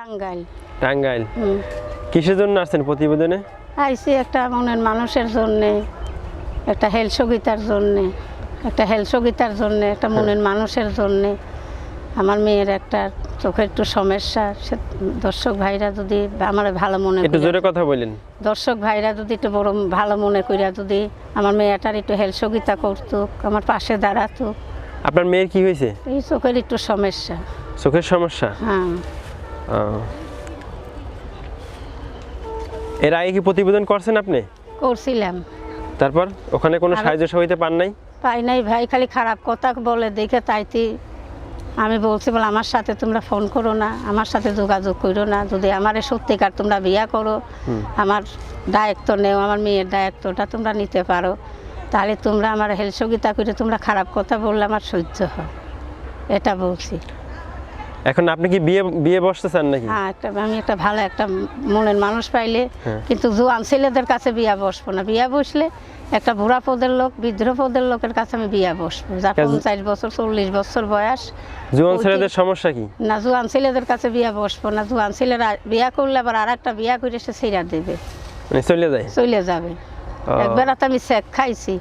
টাঙ্গাইল। টাঙ্গাইল। কিসের জন্য আসছেন প্রতিবেদনে? আইসি একটা মনের মানুষের জন্যে একটা হেলসগিতার জন্যে একটা হেলসগিতার জন্যে একটা মনের মানুষের জন্যে। আমার মেয়ের একটা চোখের একটু সমস্যা সে দর্শক ভাইরা যদি আমার ভালো মনে একটু জোরে কথা বলেন। দর্শক ভাইরা যদি একটু বড় ভালো মনে করিয়া যদি আমার মেয়েটার একটু হেলসগিতা করতো আমার পাশে দাঁড়াতো আপনার মেয়ের কি হয়েছে? এই চোখের একটু সমস্যা। চোখের সমস্যা? হ্যাঁ। এর আগে কি প্রতিবেদন করছেন আপনি? করছিলাম। তারপর ওখানে কোনো সাহায্য সহায়তা পান নাই? পাই নাই ভাই খালি খারাপ কথা বলে দেখে তাইতে আমি বলছি বলে আমার সাথে তোমরা ফোন করো না আমার সাথে যোগাযোগ করো না যদি আমার সত্যিকার তোমরা বিয়া করো আমার দায়িত্ব নেও আমার মেয়ের দায়িত্বটা তোমরা নিতে পারো তাহলে তোমরা আমার হেলসগিতা করে তোমরা খারাপ কথা বললে আমার সহ্য হয়। এটা বলছি। এখন আপনি কি বিয়ে বিয়ে বসতে চান নাকি? হ্যাঁ একটা আমি একটা ভালো একটা মনের মানুষ পাইলে হ্যাঁ। কিন্তু জোয়ান ছেলেদের কাছে বিয়া বসবো না। বিয়া বসলে একটা বুড়া পদের লোক বৃদ্ধ পদের লোকের কাছে আমি বিয়া বসবো। কেন? পঞ্চাশ বছর চল্লিশ বছর বয়স জুয়ান ছেলেদের সমস্যা কি? না জোয়ান ছেলেদের কাছে বিয়া বসবো না। জোয়ান ছেলেরা বিয়া করলে আবার আর একটা বিয়া করে সে ছেড়া দেবে। মানে চলে যায়? চলে যাবে। একবার তো আমি চেক খাইছি।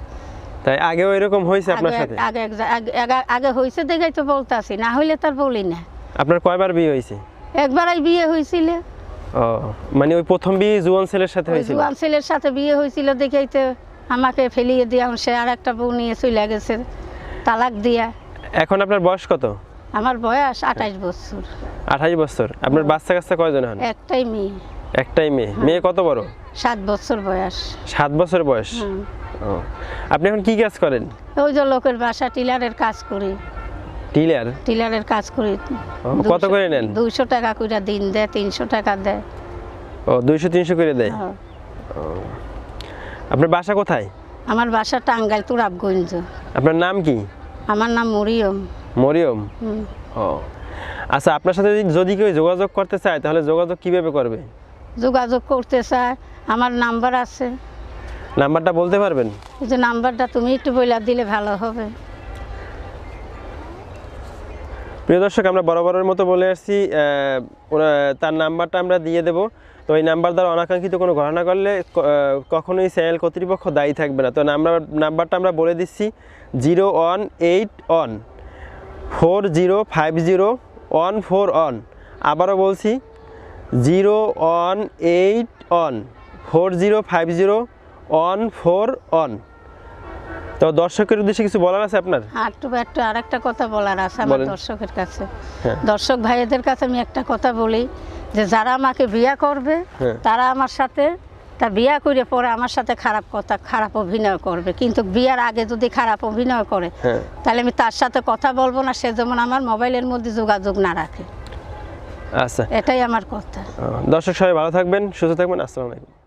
তাই আগেও এরকম হয়েছে আপনার আগে সাথে? আগে আগে- আগে- আগে হয়েছে দেখাই তো বলতাছি। না হইলে তার বলি না। আপনার কয়বার বিয়ে হয়েছে? একবারই বিয়ে হয়েছিল। ও মানে ওই প্রথম বিয়ে জুয়ান ছেলের সাথে হয়েছিল? জোয়ান ছেলের সাথে বিয়ে হয়েছিল দেখেই তো আমাকে ফেলিয়ে দিয়ে সে আর একটা বউ নিয়ে চলে গেছে তালাক দিয়া। এখন আপনার বয়স কত? আমার বয়স আঠাইশ বছর। আঠাশ বছর। আপনার বাচ্চা কাচ্চা কয়জন হন একটাই মেয়ে। একটাই মেয়ে। মেয়ে কত বড়? সাত বছর বয়স। সাত বছর বয়স? ও আপনি এখন কি কাজ করেন? ওই যে লোকের বাসা টিলারের কাজ করি। টিলার? টিলারের কাজ করি। কত করে নেন? দুইশো টাকা করে দিন দেয় তিনশো টাকা দেয়। ও দুইশো তিনশো করে দেয়? হ্যাঁ। আপনার বাসা কোথায়? আমার বাসা টাঙ্গাইল তুরাবগঞ্জ। আপনার নাম কি? আমার নাম মরিয়ম। মরিয়ম? ও। আচ্ছা আপনার সাথে যদি- যদি কেউ যোগাযোগ করতে চায় তাহলে যোগাযোগ কীভাবে করবে? যোগাযোগ করতে চায় আমার নাম্বার আছে। নাম্বারটা বলতে পারবেন? এই যে নাম্বারটা তুমি একটু বইলা দিলে ভালো হবে। প্রিয় দর্শক, আমরা বরাবরের মতো বলে আসছি তার নাম্বারটা আমরা দিয়ে দেব। তো এই নাম্বার দ্বারা অনাকাঙ্ক্ষিত কোনো ঘটনা করলে কখনোই চ্যানেল কর্তৃপক্ষ দায়ী থাকবে না। তো নাম্বার, নাম্বারটা আমরা বলে দিচ্ছি, zero one eight one four zero five zero one four one. আবারও বলছি, zero one eight one four zero five zero one four one. তো দর্শকের উদ্দেশ্যে কিছু বলার আছে আপনার? একটু একটু একটা কথা বলার আছে আমার দর্শকের কাছে। হ্যাঁ। দর্শক ভাইদের কাছে আমি একটা কথা বলি যে যারা আমাকে বিয়া করবে হ্যাঁ। তারা আমার সাথে তা বিয়া করে পরে আমার সাথে খারাপ কথা খারাপ অভিনয় করবে। কিন্তু বিয়ার আগে যদি খারাপ অভিনয় করে হ্যাঁ। তাহলে আমি তার সাথে কথা বলব না সে যেমন আমার মোবাইলের মধ্যে যোগাযোগ না রাখে। আচ্ছা। এটাই আমার কথা। দর্শক সবাই ভালো থাকবেন সুস্থ থাকবেন আসসালামু আলাইকুম।